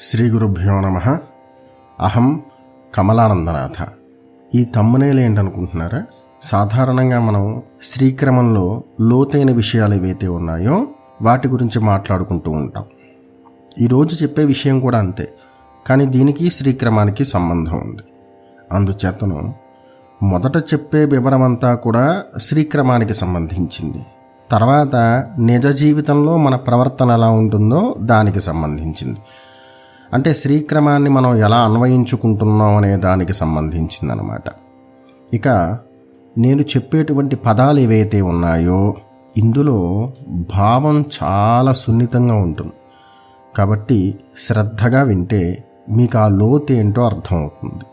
శ్రీ గురుభ్యో నమ. అహం కమలానందనాథ. ఈ తమ్మునేలు ఏంటనుకుంటున్నారా? సాధారణంగా మనం శ్రీక్రమంలో లోతైన విషయాలు ఏవైతే ఉన్నాయో వాటి గురించి మాట్లాడుకుంటూ ఉంటాం. ఈరోజు చెప్పే విషయం కూడా అంతే కానీ దీనికి శ్రీక్రమానికి సంబంధం ఉంది. అందుచేతను మొదట చెప్పే వివరమంతా కూడా శ్రీక్రమానికి సంబంధించింది. తర్వాత నిజ జీవితంలో మన ప్రవర్తన ఎలా ఉంటుందో దానికి సంబంధించింది. అంటే శ్రీక్రమాన్ని మనం ఎలా అన్వయించుకుంటున్నాం అనే దానికి సంబంధించిందనమాట. ఇక నేను చెప్పేటువంటి పదాలు ఏవైతే ఉన్నాయో ఇందులో భావం చాలా సున్నితంగా ఉంటుంది. కాబట్టి శ్రద్ధగా వింటే మీకు ఆ లోతు ఏంటో అర్థమవుతుంది.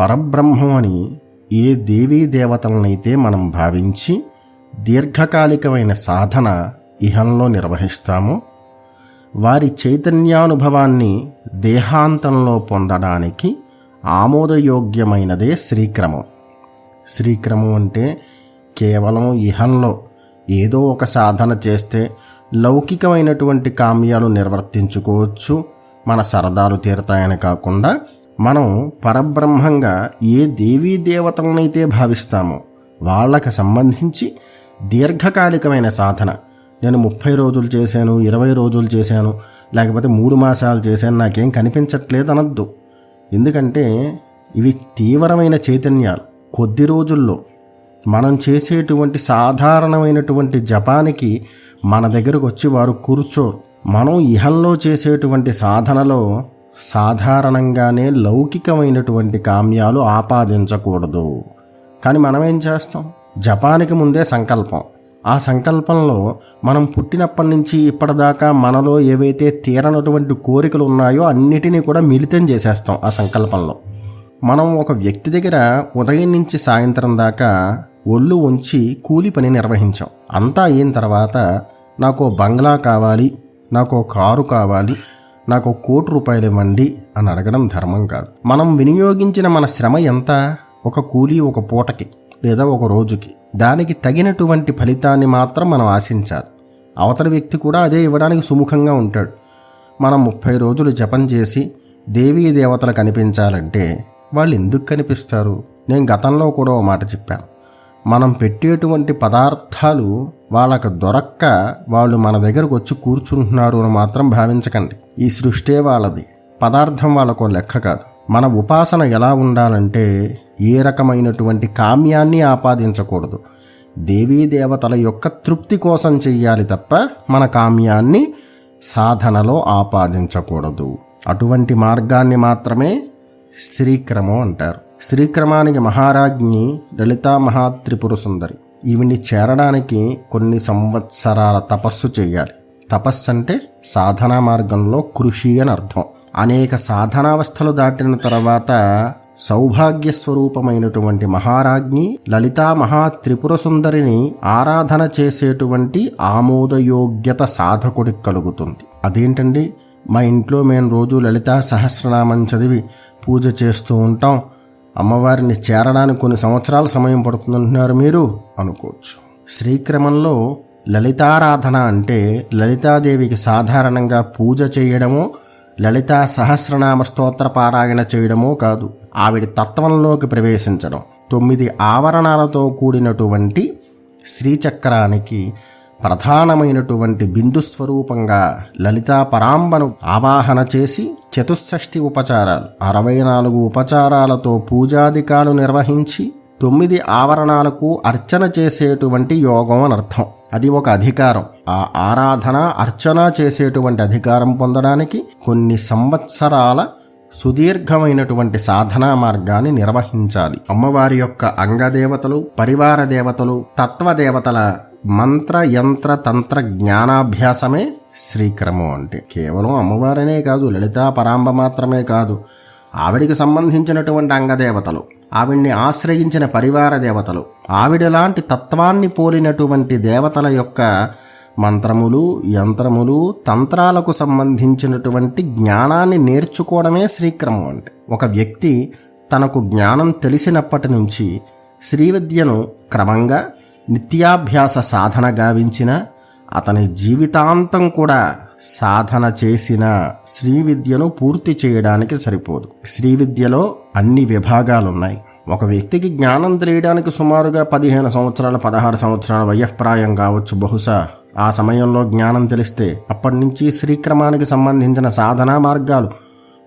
పరబ్రహ్మం అని ఏ దేవీ దేవతలనైతే మనం భావించి దీర్ఘకాలికమైన సాధన ఇహంలో నిర్వహిస్తామో వారి చైతన్యానుభవాన్ని దేహాంతంలో పొందడానికి ఆమోదయోగ్యమైనదే శ్రీక్రమం. శ్రీక్రమం అంటే కేవలం ఇహంలో ఏదో ఒక సాధన చేస్తే లౌకికమైనటువంటి కామ్యాలు నిర్వర్తించుకోవచ్చు మన సరదాలు తీరతాయని కాకుండా మనం పరబ్రహ్మంగా ఏ దేవీ దేవతలనైతే భావిస్తామో వాళ్ళకి సంబంధించి దీర్ఘకాలికమైన సాధన నేను ముప్పై రోజులు చేశాను ఇరవై రోజులు చేశాను లేకపోతే మూడు మాసాలు చేశాను నాకేం కనిపించట్లేదు అనద్దు. ఎందుకంటే ఇవి తీవ్రమైన చైతన్యాలు. కొద్ది రోజుల్లో మనం చేసేటువంటి సాధారణమైనటువంటి జపానికి మన దగ్గరకు వచ్చి వారు కూర్చోరు. మనం ఇహంలో చేసేటువంటి సాధనలో సాధారణంగానే లౌకికమైనటువంటి కామ్యాలు ఆపాదించకూడదు. కానీ మనం ఏం చేస్తాం? జపానికి ముందే సంకల్పం. ఆ సంకల్పంలో మనం పుట్టినప్పటి నుంచి ఇప్పటిదాకా మనలో ఏవైతే తీరనటువంటి కోరికలు ఉన్నాయో అన్నిటినీ కూడా మిళితం చేసేస్తాం ఆ సంకల్పంలో. మనం ఒక వ్యక్తి దగ్గర ఉదయం నుంచి సాయంత్రం దాకా ఒళ్ళు ఉంచి కూలి పని నిర్వహించాం. అంతా అయిన తర్వాత నాకు బంగ్లా కావాలి నాకు కారు కావాలి నాకు కోటి రూపాయలు ఇవ్వండి అని అడగడం ధర్మం కాదు. మనం వినియోగించిన మన శ్రమ ఎంత? ఒక కూలి ఒక పూటకి లేదా ఒక రోజుకి. దానికి తగినటువంటి ఫలితాన్ని మాత్రం మనం ఆశించాలి. అవతల వ్యక్తి కూడా అదే ఇవ్వడానికి సుముఖంగా ఉంటాడు. మనం ముప్పై రోజులు జపం చేసి దేవీ దేవతలు కనిపించాలంటే వాళ్ళు ఎందుకు కనిపిస్తారు? నేను గతంలో కూడా ఓ మాట చెప్పాను. మనం పెట్టేటువంటి పదార్థాలు వాళ్ళకు దొరక్క వాళ్ళు మన దగ్గరకు వచ్చి కూర్చుంటున్నారు అని మాత్రం భావించకండి. ఈ సృష్టే వాళ్ళది. పదార్థం వాళ్ళకు లెక్క కాదు. మన ఉపాసన ఎలా ఉండాలంటే ఏ రకమైనటువంటి కామ్యాన్ని ఆపాదించకూడదు. దేవీ దేవతల యొక్క తృప్తి కోసం చెయ్యాలి తప్ప మన కామ్యాన్ని సాధనలో ఆపాదించకూడదు. అటువంటి మార్గాన్ని మాత్రమే శ్రీక్రమం అంటారు. శ్రీక్రమానికి మహారాజ్ఞి లలితా మహాత్రిపుర సుందరి. ఈవిని చేరడానికి కొన్ని సంవత్సరాల తపస్సు చేయాలి తపస్సు అంటే సాధనా మార్గంలో కృషి అని అర్థం. అనేక సాధనావస్థలు దాటిన తర్వాత సౌభాగ్య స్వరూపమైనటువంటి మహారాజ్ఞి లలితా మహాత్రిపుర సుందరిని ఆరాధన చేసేటువంటి ఆమోదయోగ్యత సాధకుడికి కలుగుతుంది. అదేంటండి? మా ఇంట్లో మేము రోజు లలితా సహస్రనామం చదివి పూజ చేస్తూ ఉంటాం. అమ్మవారిని చేరడానికి కొన్ని సంవత్సరాల సమయం పడుతుందంటున్నారు మీరు? అనుకోవచ్చు. శ్రీక్రమంలో లలితారాధన అంటే లలితాదేవికి సాధారణంగా పూజ చేయడమో లలితా సహస్రనామ స్తోత్ర పారాయణ చేయడమో కాదు. ఆవిడ తత్వంలోకి ప్రవేశించడం. తొమ్మిది ఆవరణాలతో కూడినటువంటి శ్రీచక్రానికి ప్రధానమైనటువంటి బిందు స్వరూపంగా లలితా పరాంబను ఆవాహన చేసి చతుషష్ఠి ఉపచారాలు అరవై నాలుగు ఉపచారాలతో పూజాధికాలు నిర్వహించి తొమ్మిది ఆవరణాలకు అర్చన చేసేటువంటి యోగం అని అర్థం. అది ఒక అధికారం. ఆ ఆరాధన అర్చన చేసేటువంటి అధికారం పొందడానికి కొన్ని సంవత్సరాల సుదీర్ఘమైనటువంటి సాధనా మార్గాన్ని నిర్వహించాలి. అమ్మవారి యొక్క అంగదేవతలు పరివార దేవతలు తత్వదేవతల మంత్ర యంత్ర తంత్ర జ్ఞానాభ్యాసమే శ్రీక్రమం అంటే. కేవలం అమ్మవారనే కాదు లలితా పరాంబ మాత్రమే కాదు ఆవిడికి సంబంధించినటువంటి అంగదేవతలు ఆవిడ్ని ఆశ్రయించిన పరివార దేవతలు ఆవిడ లాంటి తత్వాన్ని పోలినటువంటి దేవతల యొక్క మంత్రములు యంత్రములు తంత్రాలకు సంబంధించినటువంటి జ్ఞానాన్ని నేర్చుకోవడమే శ్రీక్రమం అంటే ఒక వ్యక్తి తనకు జ్ఞానం తెలిసినప్పటి నుంచి శ్రీవిద్యను క్రమంగా నిత్యాభ్యాస సాధన గావించిన అతని జీవితాంతం కూడా సాధన చేసిన శ్రీవిద్యను పూర్తి చేయడానికి సరిపోదు. శ్రీవిద్యలో అన్ని విభాగాలున్నాయి. ఒక వ్యక్తికి జ్ఞానం తెలియడానికి సుమారుగా పదిహేను సంవత్సరాల పదహారు సంవత్సరాల వయఃప్రాయం కావచ్చు. బహుశా ఆ సమయంలో జ్ఞానం తెలిస్తే అప్పటి నుంచి శ్రీక్రమానికి సంబంధించిన సాధనా మార్గాలు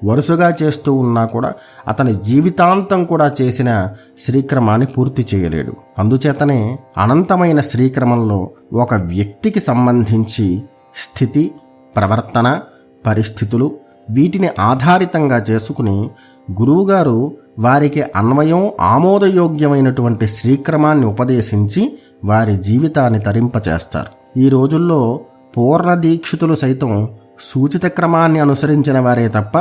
వరుసగా చేస్తూ ఉన్నా కూడా అతని జీవితాంతం కూడా చేసిన శ్రీక్రమాన్ని పూర్తి చేయలేడు. అందుచేతనే అనంతమైన శ్రీక్రమంలో ఒక వ్యక్తికి సంబంధించి స్థితి ప్రవర్తన పరిస్థితులు వీటిని ఆధారితంగా చేసుకుని గురువుగారు వారికి అన్వయం ఆమోదయోగ్యమైనటువంటి శ్రీక్రమాన్ని ఉపదేశించి వారి జీవితాన్ని తరింపచేస్తారు. ఈ రోజుల్లో పూర్ణ దీక్షితులు సైతం సూచిత క్రమాన్ని అనుసరించిన వారే తప్ప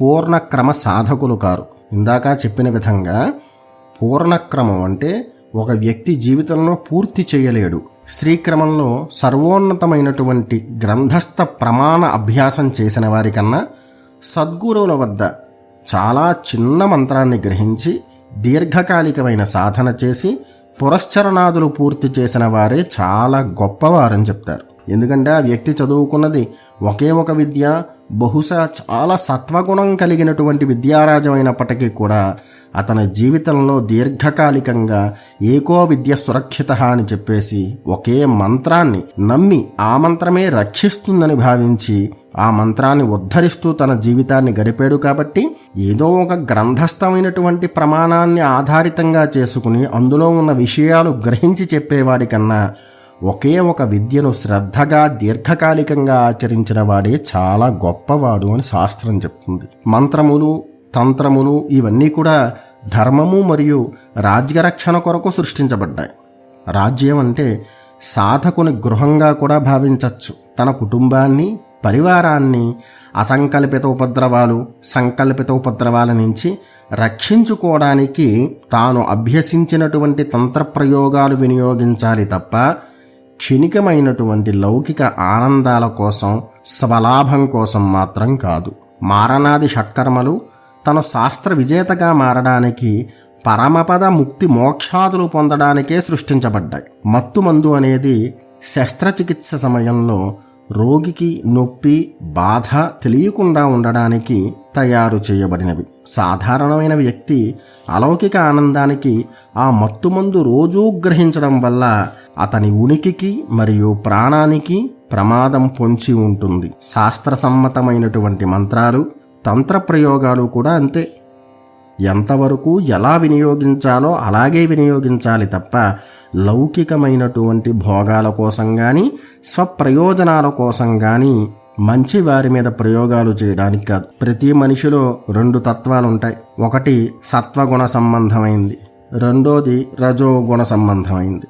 పూర్ణక్రమ సాధకులు కారు. ఇందాక చెప్పిన విధంగా పూర్ణక్రమం అంటే ఒక వ్యక్తి జీవితంలో పూర్తి చేయలేడు. శ్రీక్రమంలో సర్వోన్నతమైనటువంటి గ్రంథస్థ ప్రమాణ అభ్యాసం చేసిన వారికన్నా సద్గురువుల వద్ద చాలా చిన్న మంత్రాన్ని గ్రహించి దీర్ఘకాలికమైన సాధన చేసి పురశ్చరణాదులు పూర్తి చేసిన వారే చాలా గొప్పవారని చెప్తారు. ఎందుకంటే ఆ వ్యక్తి చదువుకున్నది ఒకే ఒక విద్య బహుశా చాలా సత్వగుణం కలిగినటువంటి విద్యారాజమైనప్పటికీ కూడా అతని జీవితంలో దీర్ఘకాలికంగా ఏకో విద్య సురక్షిత అని చెప్పేసి ఒకే మంత్రాన్ని నమ్మి ఆ మంత్రమే రక్షిస్తుందని భావించి ఆ మంత్రాన్ని ఉద్ధరిస్తూ తన జీవితాన్ని గడిపాడు కాబట్టి ఏదో ఒక గ్రంథస్థమైనటువంటి ప్రమాణాన్ని ఆధారితంగా చేసుకుని అందులో ఉన్న విషయాలు గ్రహించి చెప్పేవాడికన్నా ఒకే ఒక విద్యను శ్రద్ధగా దీర్ఘకాలికంగా ఆచరించిన వాడే చాలా గొప్పవాడు అని శాస్త్రం చెప్తుంది. మంత్రములు తంత్రములు ఇవన్నీ కూడా ధర్మము మరియు రాజ్యరక్షణ కొరకు సృష్టించబడ్డాయి. రాజ్యం అంటే సాధకుని గృహంగా కూడా భావించవచ్చు తన కుటుంబాన్ని పరివారాన్ని అసంకల్పిత ఉపద్రవాలు సంకల్పిత ఉపద్రవాల నుంచి రక్షించుకోవడానికి తాను అభ్యసించినటువంటి తంత్రప్రయోగాలు వినియోగించాలి తప్ప క్షణికమైనటువంటి లౌకిక ఆనందాల కోసం స్వలాభం కోసం మాత్రం కాదు. మారణాది షట్కర్మలు తను శాస్త్ర విజేతగా మారడానికి పరమపద ముక్తి మోక్షాదులు పొందడానికే సృష్టించబడ్డాయి. మత్తుమందు అనేది శస్త్రచికిత్స సమయంలో రోగికి నొప్పి బాధ తెలియకుండా ఉండడానికి తయారు చేయబడినవి. సాధారణమైన వ్యక్తి అలౌకిక ఆనందానికి ఆ మత్తుమందు రోజూ గ్రహించడం వల్ల అతని ఉనికికి మరియు ప్రాణానికి ప్రమాదం పొంచి ఉంటుంది. శాస్త్రసమ్మతమైనటువంటి మంత్రాలు తంత్ర ప్రయోగాలు కూడా అంతే. ఎంతవరకు ఎలా వినియోగించాలో అలాగే వినియోగించాలి తప్ప లౌకికమైనటువంటి భోగాల కోసం కానీ స్వప్రయోజనాల కోసం కానీ మంచి వారి మీద ప్రయోగాలు చేయడానికి కాదు. ప్రతి మనిషిలో రెండు తత్వాలు ఉంటాయి ఒకటి సత్వగుణ సంబంధమైంది. రెండోది రజోగుణ సంబంధమైంది.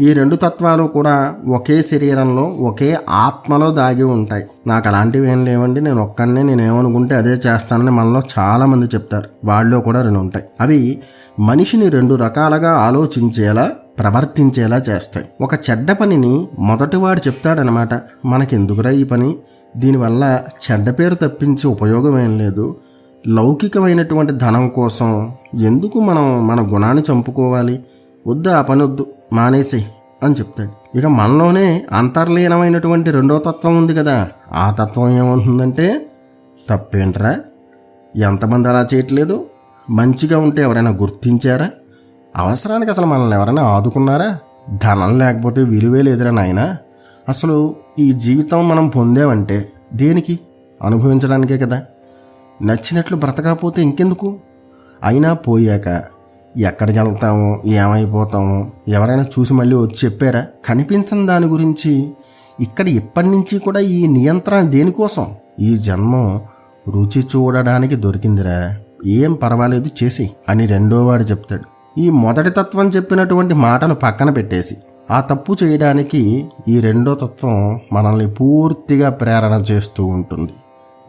ఈ రెండు తత్వాలు కూడా ఒకే శరీరంలో ఒకే ఆత్మలో దాగి ఉంటాయి. నాకు అలాంటివి ఏం లేవండి. నేను ఒక్కనే నేను ఏమనుకుంటే అదే చేస్తానని మనలో చాలా మంది చెప్తారు. వాళ్ళలో కూడా రెండు ఉంటాయి. అవి మనిషిని రెండు రకాలుగా ఆలోచించేలా ప్రవర్తించేలా చేస్తాయి. ఒక చెడ్డ పనిని మొదటివాడు చెప్తాడనమాట మనకెందుకురా ఈ పని? దీనివల్ల చెడ్డ పేరు తప్పించి ఉపయోగం ఏం లేదు. లౌకికమైనటువంటి ధనం కోసం ఎందుకు మనం మన గుణాన్ని చంపుకోవాలి? వద్దు ఆ పని వద్దు మానేసి అని చెప్తాడు. ఇక మనలోనే అంతర్లీనమైనటువంటి రెండో తత్వం ఉంది కదా. ఆ తత్వం ఏమంటుందంటే తప్పేంట్రా? ఎంతమంది అలా చేయట్లేదు? మంచిగా ఉంటే ఎవరైనా గుర్తించారా? అవసరానికి అసలు మనల్ని ఎవరైనా ఆదుకున్నారా? ధనం లేకపోతే విలువే లేదురా నాయన. అసలు ఈ జీవితం మనం పొందామంటే దేనికి? అనుభవించడానికే కదా. నచ్చినట్లు బ్రతకపోతే ఇంకెందుకు? అయినా పోయాక ఎక్కడికి వెళ్తాము? ఏమైపోతాము? ఎవరైనా చూసి మళ్ళీ వచ్చి చెప్పారా? కనిపించని దాని గురించి. ఇక్కడ ఇప్పటి నుంచి కూడా ఈ నియంత్రణ దేనికోసం? ఈ జన్మం రుచి చూడడానికి దొరికిందిరా. ఏం పర్వాలేదు చేసి అని రెండోవాడు చెప్తాడు. ఈ మొదటి తత్వం చెప్పినటువంటి మాటలు పక్కన పెట్టేసి ఆ తప్పు చేయడానికి ఈ రెండో తత్వం మనల్ని పూర్తిగా ప్రేరణ చేస్తూ ఉంటుంది.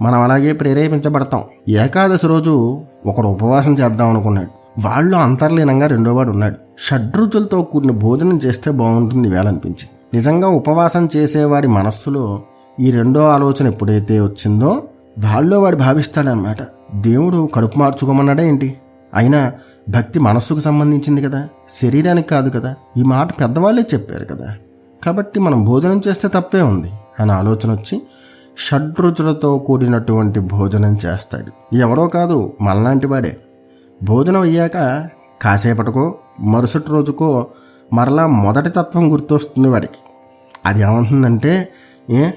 మనం అలాగే ప్రేరేపించబడతాం. ఏకాదశి రోజు ఒకడు ఉపవాసం చేద్దాం అనుకున్నాడు. వాళ్ళు అంతర్లీనంగా రెండోవాడు ఉన్నాడు. షడ్రుచులతో కూడిన భోజనం చేస్తే బాగుంటుంది వేళనిపించింది నిజంగా ఉపవాసం చేసేవాడి మనస్సులో ఈ రెండో ఆలోచన ఎప్పుడైతే వచ్చిందో వాళ్ళు వాడు భావిస్తాడనమాట దేవుడు కడుపు మార్చుకోమన్నాడా ఏంటి? అయినా భక్తి మనస్సుకు సంబంధించింది కదా శరీరానికి కాదు కదా ఈ మాట పెద్దవాళ్ళే చెప్పారు కదా. కాబట్టి మనం భోజనం చేస్తే తప్పే ఉంది అని ఆలోచన వచ్చి షడ్రుచులతో కూడినటువంటి భోజనం చేస్తాడు. ఎవరో కాదు మనలాంటి వాడే. భోజనం అయ్యాక కాసేపటికో మరుసటి రోజుకో మరలా మొదటి తత్వం గుర్తొస్తుంది వాడికి. అది ఏమంటుందంటే ఏ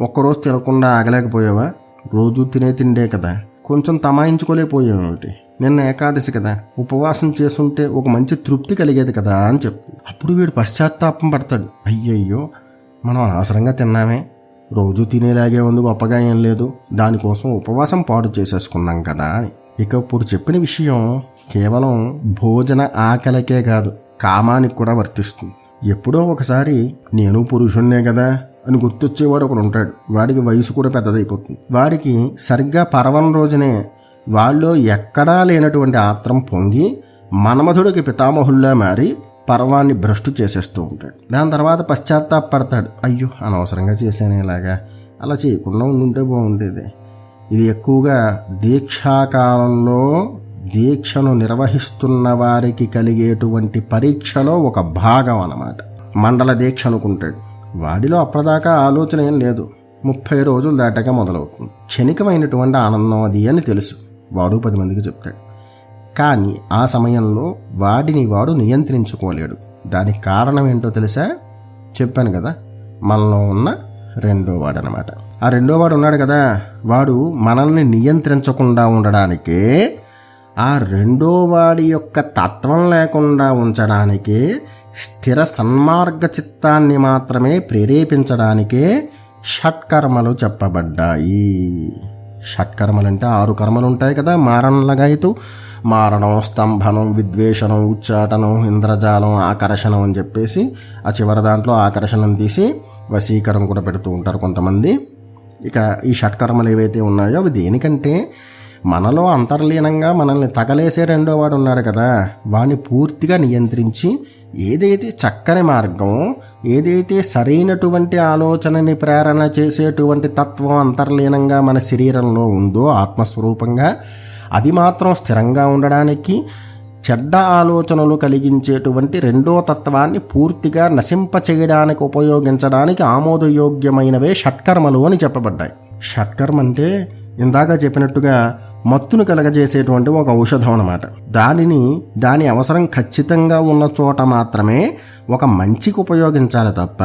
ఒక్కరోజు తినకుండా ఆగలేకపోయావా? రోజు తినే తిండే కదా. కొంచెం తమాయించుకోలేకపోయావు ఒకటి నిన్న ఏకాదశి కదా. ఉపవాసం చేసుంటే ఒక మంచి తృప్తి కలిగేది కదా అని చెప్పి. అప్పుడు వీడు పశ్చాత్తాపం పడతాడు. అయ్యయ్యో మనం అనవసరంగా తిన్నామే. రోజు తినేలాగే ఉంది గొప్పగా ఏం లేదు. దానికోసం ఉపవాసం పాడు చేసేసుకున్నాం కదా అని. ఇక ఇప్పుడు చెప్పిన విషయం కేవలం భోజన ఆకలికే కాదు కామానికి కూడా వర్తిస్తుంది. ఎప్పుడో ఒకసారి నేను పురుషుణ్ణే కదా అని గుర్తొచ్చేవాడు ఒకడు ఉంటాడు వాడికి వయసు కూడా పెద్దదైపోతుంది. వాడికి సరిగ్గా పర్వం రోజునే వాళ్ళు ఎక్కడా లేనటువంటి ఆత్రం పొంగి మన్మధుడికి పితామహుల్లా మారి పర్వాన్ని భ్రష్టు చేసేస్తూ ఉంటాడు. దాని తర్వాత పశ్చాత్తాపడతాడు అయ్యో అనవసరంగా చేశాను ఇలాగా. అలా చేయకుండా ఉండుంటే బాగుండేది. ఇది ఎక్కువగా దీక్షాకాలంలో దీక్షను నిర్వహిస్తున్న వారికి కలిగేటువంటి పరీక్షలో ఒక భాగం అన్నమాట. మండల దీక్ష అనుకుంటాడు. వాడిలో అప్పటిదాకా ఆలోచన ఏం లేదు. ముప్పై రోజులు దాటాక మొదలవుతుంది. క్షణికమైనటువంటి ఆనందం అది అని తెలుసు. వాడు పది మందికి చెప్తాడు. కానీ ఆ సమయంలో వాడిని వాడు నియంత్రించుకోలేడు. దానికి కారణం ఏంటో తెలుసా? చెప్పాను కదా. మనలో ఉన్న రెండో వాడనమాట అనమాట ఆ రెండో వాడు ఉన్నాడు కదా వాడు మనల్ని నియంత్రించకుండా ఉండడానికే ఆ రెండో వాడి యొక్క తత్వం లేకుండా ఉంచడానికి స్థిర సన్మార్గ చిత్తాన్ని మాత్రమే ప్రేరేపించడానికే షట్కర్మలు చెప్పబడ్డాయి. షట్కర్మలు అంటే ఆరు కర్మలు ఉంటాయి కదా మారణలగాయతు. మారణం స్తంభనం విద్వేషణం ఉచ్చాటనం ఇంద్రజాలం ఆకర్షణం అని చెప్పేసి ఆ చివరి దాంట్లో ఆకర్షణం తీసి వశీకరం కూడా పెడుతూ ఉంటారు కొంతమంది. ఇక ఈ షట్కర్మలు ఏవైతే ఉన్నాయో అవి దేనికంటే మనలో అంతర్లీనంగా మనల్ని తగలేసే రెండో వాడు ఉన్నాడు కదా. వాడిని పూర్తిగా నియంత్రించి ఏదైతే చక్కని మార్గం ఏదైతే సరైనటువంటి ఆలోచనని ప్రేరణ చేసేటువంటి తత్వం అంతర్లీనంగా మన శరీరంలో ఉందో ఆత్మస్వరూపంగా అది మాత్రం స్థిరంగా ఉండడానికి చెడ్డ ఆలోచనలు కలిగించేటువంటి రెండో తత్వాన్ని పూర్తిగా నశింప చేయడానికి ఉపయోగించడానికి ఆమోదయోగ్యమైనవే షట్కర్మలు అని చెప్పబడ్డాయి. షట్కర్మ అంటే ఇందాక చెప్పినట్టుగా మత్తును కలగజేసేటువంటి ఒక ఔషధం అన్నమాట. దానిని దాని అవసరం ఖచ్చితంగా ఉన్న చోట మాత్రమే ఒక మంచికి ఉపయోగించాలి తప్ప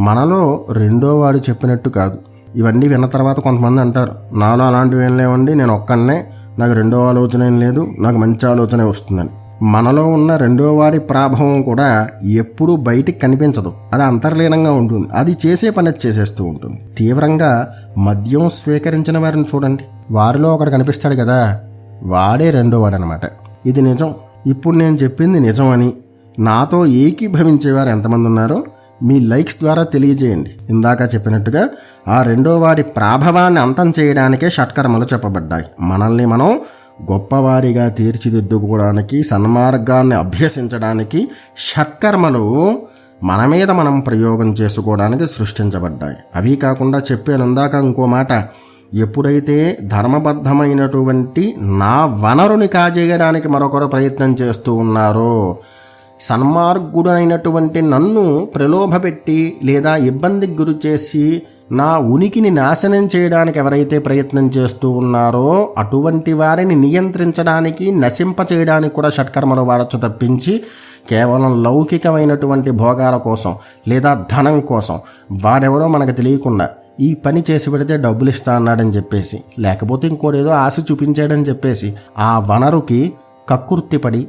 మనలో రెండో వాడు చెప్పినట్టు కాదు. ఇవన్నీ విన్న తర్వాత కొంతమంది అంటారు నాలో అలాంటివి ఏం లేవండి నేను ఒక్కనే నాకు రెండో ఆలోచన ఏం లేదు నాకు మంచి ఆలోచనే వస్తుందని. మనలో ఉన్న రెండో వాడి ప్రాభవం కూడా ఎప్పుడూ బయటికి కనిపించదు. అది అంతర్లీనంగా ఉంటుంది. అది చేసే పని చేసేస్తూ ఉంటుంది. తీవ్రంగా మద్యం స్వీకరించిన వారిని చూడండి. వారిలో ఒకడు కనిపిస్తాడు కదా వాడే రెండో వాడనమాట. ఇది నిజం. ఇప్పుడు నేను చెప్పింది నిజం అని నాతో ఏకీభవించేవారు ఎంతమంది ఉన్నారో మీ లైక్స్ ద్వారా తెలియజేయండి. ఇందాక చెప్పినట్టుగా ఆ రెండో వారి ప్రాభవాన్ని అంతం చేయడానికే షట్కర్మలు చెప్పబడ్డాయి. మనల్ని మనం గొప్పవారిగా తీర్చిదిద్దుకోవడానికి సన్మార్గాన్ని అభ్యసించడానికి షట్కర్మలు మన మీద మనం ప్రయోగం చేసుకోవడానికి సృష్టించబడ్డాయి. అవి కాకుండా చెప్పాను ఇందాక ఇంకో మాట. ఎప్పుడైతే ధర్మబద్ధమైనటువంటి నా వనరుని కాజేయడానికి మరొకరు ప్రయత్నం చేస్తూ ఉన్నారో సన్మార్గుడైనటువంటి నన్ను ప్రలోభపెట్టి లేదా ఇబ్బందికి గురి చేసి నా ఉనికిని నాశనం చేయడానికి ఎవరైతే ప్రయత్నం చేస్తూ ఉన్నారో అటువంటి వారిని నియంత్రించడానికి నశింప చేయడానికి కూడా షట్కర్మలు వాడచ్చు తప్పించి కేవలం లౌకికమైనటువంటి భోగాల కోసం లేదా ధనం కోసం వాడెవరో మనకు తెలియకుండా ఈ పని చేసి పెడితే డబ్బులు ఇస్తా అన్నాడని చెప్పేసి లేకపోతే ఇంకోటేదో ఆశ చూపించాడని చెప్పేసి ఆ వనరుకి కక్కుర్తిపడి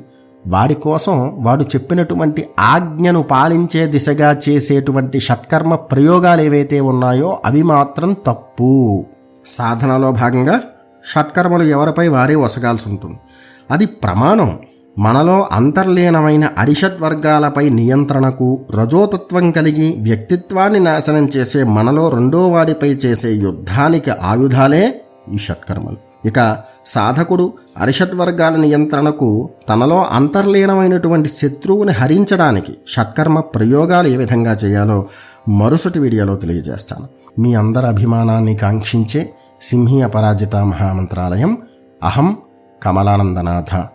వాడి కోసం వాడు చెప్పినటువంటి ఆజ్ఞను పాలించే దిశగా చేసేటువంటి షట్కర్మ ప్రయోగాలు ఏవైతే ఉన్నాయో అవి మాత్రం తప్పు. సాధనలో భాగంగా షట్కర్మలు ఎవరిపై వారే వసగాల్సి ఉంటుంది. అది ప్రమాణం. మనలో అంతర్లీనమైన అరిషడ్ వర్గాలపై నియంత్రణకు రజోతత్వం కలిగి వ్యక్తిత్వాన్ని నాశనం చేసే మనలో రెండో వాడిపై చేసే యుద్ధానికి ఆయుధాలే ఈ షట్కర్మలు. ఇక సాధకుడు అరిషత్ వర్గాల నియంత్రణకు తనలో అంతర్లీనమైనటువంటి శత్రువుని హరించడానికి షట్కర్మ ప్రయోగాలు ఏ విధంగా చేయాలో మరుసటి వీడియోలో తెలియజేస్తాను. మీ అందరి అభిమానాన్ని కాంక్షించే సింహీ అపరాజిత మహామంత్రాలయం. అహం కమలానందనాథ.